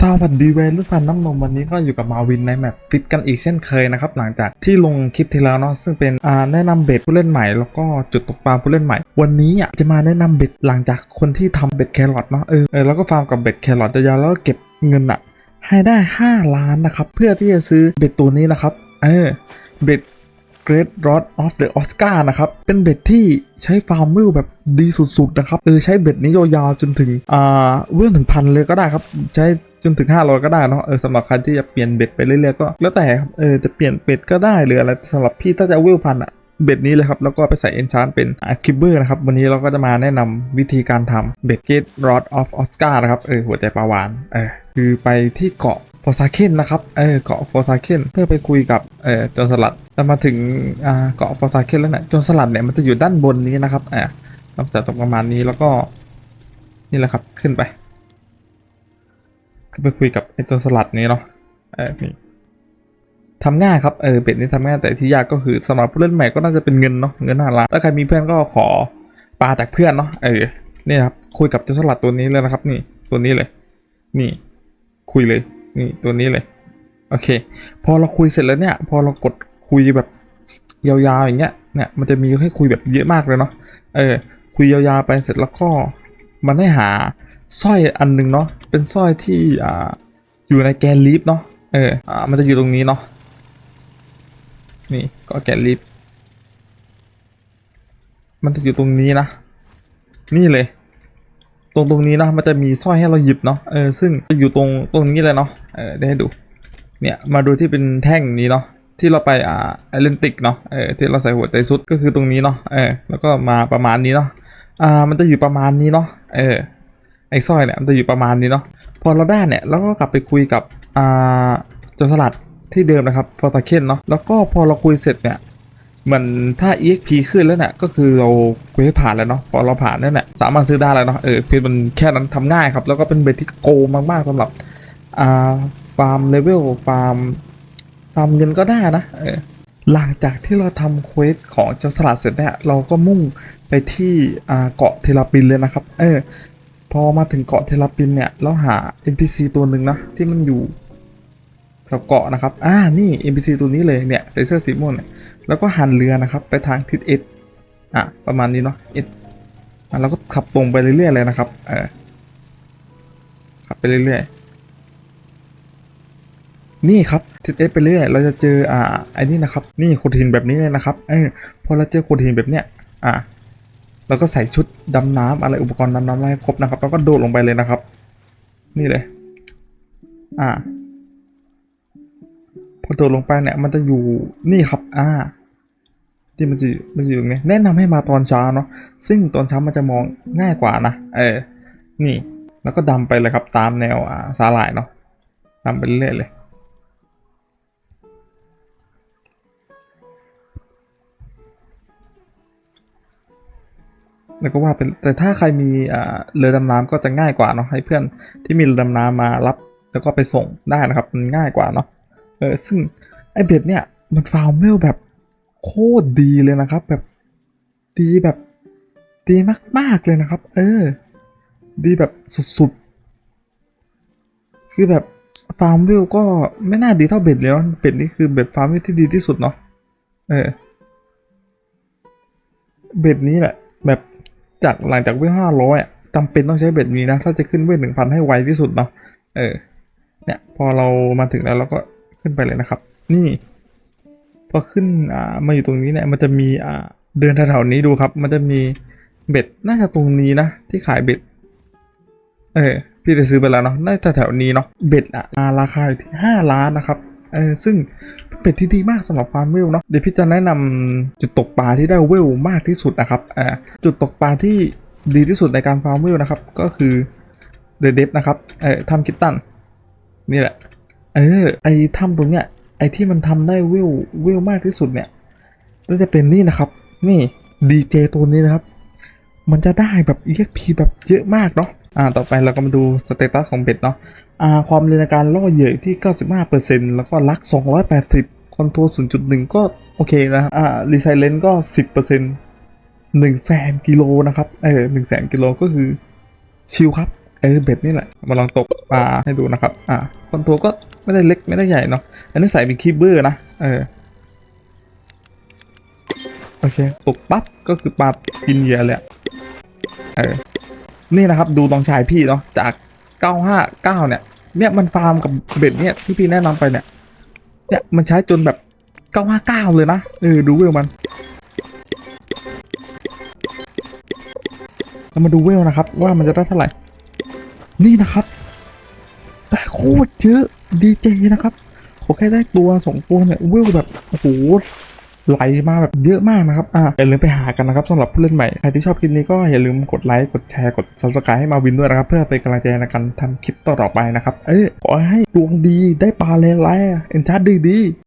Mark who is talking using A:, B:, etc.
A: สวัสดีเวรุ่นฟันน้ำนมวันนี้ก็อยู่กับมาวินในแมปฟิตกันอีกเช่นเคยนะครับหลังจากที่ลงคลิปที่แล้วเนาะซึ่งเป็นแนะนำเบ็ดผู้เล่นใหม่ แล้วก็จุดตกปลาผู้เล่นใหม่ วันนี้อะจะมาแนะนำเบ็ดหลังจากคนที่ทำเบ็ดแครอทเนาะเออแล้วก็ฟาร์มกับเบ็ดแครอทยาวๆแล้วก็เก็บเงินอะให้ได้ 5 ล้านนะครับเพื่อที่จะซื้อเบ็ดตัวนี้นะครับเออเบ็ด Great Rod of the Oscar นะครับ เป็นเบ็ดที่ใช้ฟาร์มวิวแบบดีสุดๆนะครับ เออใช้เบ็ดนี้ยาวๆจนถึง อ่าเวิลถึงพันเลยก็ได้ครับ ใช้ จนถึง 500 ก็ได้เนาะเออสำหรับใครที่จะเปลี่ยนเบ็ดไปเรื่อยๆก็แล้วแต่ครับเออจะเปลี่ยนเบ็ดก็ได้หรืออะไรสำหรับพี่ถ้าจะวิวพันอะเบ็ดนี้เลยครับ แล้วก็ไปใส่เอนชานเป็นอาคิเบอร์นะครับ วันนี้เราก็จะมาแนะนำวิธีการทำเบ็ด Great Rod of Oscar นะครับ เออ หัวใจปลาวานเออคือไปที่เกาะฟอร์ซาเคนนะครับ เออ เกาะฟอร์ซาเคนเพื่อไปคุยกับ เออโจนสลัดแล้วมาถึงอ่าเกาะฟอร์ซาเคนแล้วเนี่ยจนสลัดเนี่ยมันจะอยู่ด้านบนนี้นะครับอ่านอกจากตรงประมาณนี้แล้วก็ นี่แหละครับ ขึ้นไป ขึ้นไปคุยกับไอ้โจนสลัดนี้เนาะเออนี่ทำง่ายครับเออเป็ดนี่ทำง่ายแต่ที่ยากก็คือสำหรับผู้เล่นใหม่ก็น่าจะเป็นเงินเนาะเงินห้าล้านถ้าใครมีเพื่อนก็ขอปลาจากเพื่อนเนาะเออนี่ครับคุยกับโจนสลัดตัวนี้เลยนะครับ นี่ตัวนี้เลย นี่ คุยเลย นี่ตัวนี้เลยโอเค พอเราคุยเสร็จแล้วเนี่ยพอเรากดคุยแบบยาวๆอย่างเงี้ยเนี่ยมันจะมีให้คุยแบบเยอะมากเลยเนาะเออคุยยาวๆไปเสร็จแล้วก็มันให้หา สร้อยอันหนึงเนาะเป็นสร้อยที่อ่าอยู่ในแกนลิฟเนาะเอออ่ามันจะอยู่ตรงนี้เนาะนี่ก็แกนลิฟมันจะอยู่ตรงนี้นะ นี่เลย ตรงตรงนี้นะมันจะมีสร้อยให้เราหยิบเนาะเออซึ่งจะอยู่ตรงตรงนี้เลยเนาะเออได้ให้ดู เนี่ยมาดูที่เป็นแท่งนี้เนาะที่เราไปอ่าแอตแลนติกเนาะเออที่เราใส่หัวใจสุดก็คือตรงนี้เนาะเออแล้วก็มาประมาณนี้เนาะอ่ามันจะอยู่ประมาณนี้เนาะเออ ไอ้สร้อยเนี่ยมันจะอยู่ประมาณนี้เนาะพอเราได้เนี่ยเราก็กลับไปคุยกับอ่าจนสลัดที่เดิมนะครับฟอร์ตาเคนเนาะแล้วก็พอเราคุยเสร็จเนี่ยเหมือนถ้า EXP ขึ้นแล้วเนี่ยก็คือเราเควสผ่านแล้วเนาะพอเราผ่านนั่นแหละสามารถซื้อได้แล้วเนาะเออควสมันแค่นั้นทำง่ายครับ แล้วก็เป็นเบสที่โกมากๆสำหรับอ่าฟาร์มเลเวลฟาร์มฟาร์มเงินก็ได้นะเออหลังจากที่เราทำเควสของเจ้าสลัดเสร็จเนี่ยเราก็มุ่งไปที่อ่าเกาะเทราปินเลยนะครับ เออ พอมาถึงเกาะเทราปินเนี่ยเราหา NPC ตัวหนึ่งนะที่มันอยู่แถวเกาะนะครับ อ่า นี่ NPC ตัวนี้เลยเนี่ยใส่เสื้อสีม่วงเนี่ย แล้วก็หันเรือนะครับ ไปทางทิศเอสอะ ประมาณนี้เนาะเอสอะเราก็ขับตรงไปเรื่อยๆเลยนะครับ เออ ขับไปเรื่อยๆ นี่ครับทิศเอสไปเรื่อย เราจะเจอ อ่า ไอ้นี่นะครับ นี่โขดหินแบบนี้เลยนะครับ เออ พอเราเจอโขดหินแบบเนี้ย อะ เราก็ใส่ชุดดำน้ำอะไรอุปกรณ์ดำน้ำอะไรให้ครบนะครับ แล้วก็โดดลงไปเลยนะครับ นี่เลย อ่า พอโดดลงไปเนี่ยมันจะอยู่นี่ครับ อ่า ที่มันจะมันจะอยู่ตรงนี้แนะนำให้มาตอนเช้าเนาะซึ่งตอนเช้ามันจะมองง่ายกว่านะ เออ นี่ แล้วก็ดำไปเลยครับตามแนวอ่าสาหร่ายเนาะดำไปเรื่อยๆเลย แล้วก็ว่าเป็นแต่ถ้าใครมีอ่าเรือดำน้ำก็จะง่ายกว่าเนาะให้เพื่อนที่มีเรือดำน้ำมารับ แล้วก็ไปส่งได้นะครับมันง่ายกว่าเนาะเออซึ่งไอเบ็ดเนี่ยมันฟาร์มเมลแบบโคตรดีเลยนะครับ แบบดีแบบดีมากๆเลยนะครับ เออ ดีแบบสุดๆ คือแบบฟาร์มวิลก็ไม่น่าดีเท่าเบ็ดเลยเนาะเบ็ดนี่คือเบ็ดฟาร์มวิลที่ดีที่สุดเนาะเออเบ็ดนี้แหละ แบบ จากหลังจากเวลห้าร้อยอะจำเป็นต้องใช้เบ็ดนี้นะ ถ้าจะขึ้นเวลหนึ่งพันให้ไวที่สุดเนาะเออเนี่ยพอเรามาถึงแล้วเราก็ขึ้นไปเลยนะครับ นี่พอขึ้นอ่ามาอยู่ตรงนี้เนี่ยมันจะมีอ่าเดินแถวๆนี้ดูครับ มันจะมีเบ็ดน่าจะตรงนี้นะที่ขายเบ็ดเออพี่จะซื้อไปแล้วเนาะน่าจะแถวนี้เนาะเบ็ดอะราคาอยู่ที่5ล้านนะครับเออซึ่ง เป็นเบ็ดที่ดีมากสำหรับฟาร์มเวลเนาะเดี๋ยวพี่จะแนะนำจุดตกปลาที่ได้เวลมากที่สุดนะครับอ่าจุดตกปลาที่ดีที่สุดในการฟาร์มเวลนะครับ ก็คือเดอะเดฟนะครับเออทำคิตตันนี่แหละเออไอถ้ำตรงเนี้ยไอที่มันทำได้เวิววิวมากที่สุดเนี่ยก็จะเป็นนี่นะครับ นี่ดีเจตัวนี้นะครับ มันจะได้แบบ EXP แบบเยอะมากเนาะอ่าต่อไปเราก็มาดูสเตตัสของเบ็ดเนาะอ่าความเร็วในการล่อเหยื่ออยู่ที่ 95%แล้วก็ลัก 280 คอนโทรล0.1 ก็โอเคนะอ่ารีไซเลนก็ 10% 1แสนกิโลนะครับ เออ1แสนกิโลก็คือชิลครับ เออเบ็ดนี่แหละ มาลองตกปลาให้ดูนะครับ อ่าคอนโทรก็ไม่ได้เล็กไม่ได้ใหญ่เนาะ อันนี้ใส่เป็นคีบเบอร์นะ เออ โอเค ตกปั๊บก็คือปลากินเหยื่อเลยเออ นี่นะครับดูลองชายพี่เนาะจาก 959 เนี่ย เนี่ยมันฟาร์มกับเบ็ดเนี่ยที่พี่แนะนำไปเนี่ย เนี่ยมันใช้จนแบบ959เลยนะเออดูเวลมันเรามาดูเวลนะครับ ว่ามันจะได้เท่าไหร่ นี่นะครับได้โคตรเยอะดีเจนะครับขอแค่ได้ตัวสองตัวเนี่ยเวลแบบโอ้โห ไลค์มาแบบเยอะมากนะครับอ่าอย่าลืมไปหากันนะครับสำหรับผู้เล่นใหม่ ใครที่ชอบคลิปนี้ก็อย่าลืมกดไลค์ กดแชร์ กด subscribe ให้มาวินด้วยนะครับ เพื่อเป็นกำลังใจในการทำคลิปต่อๆไปนะครับ เอ้ขอให้ดวงดีได้ปลาแรงๆเอ็นชาร์ดดีๆ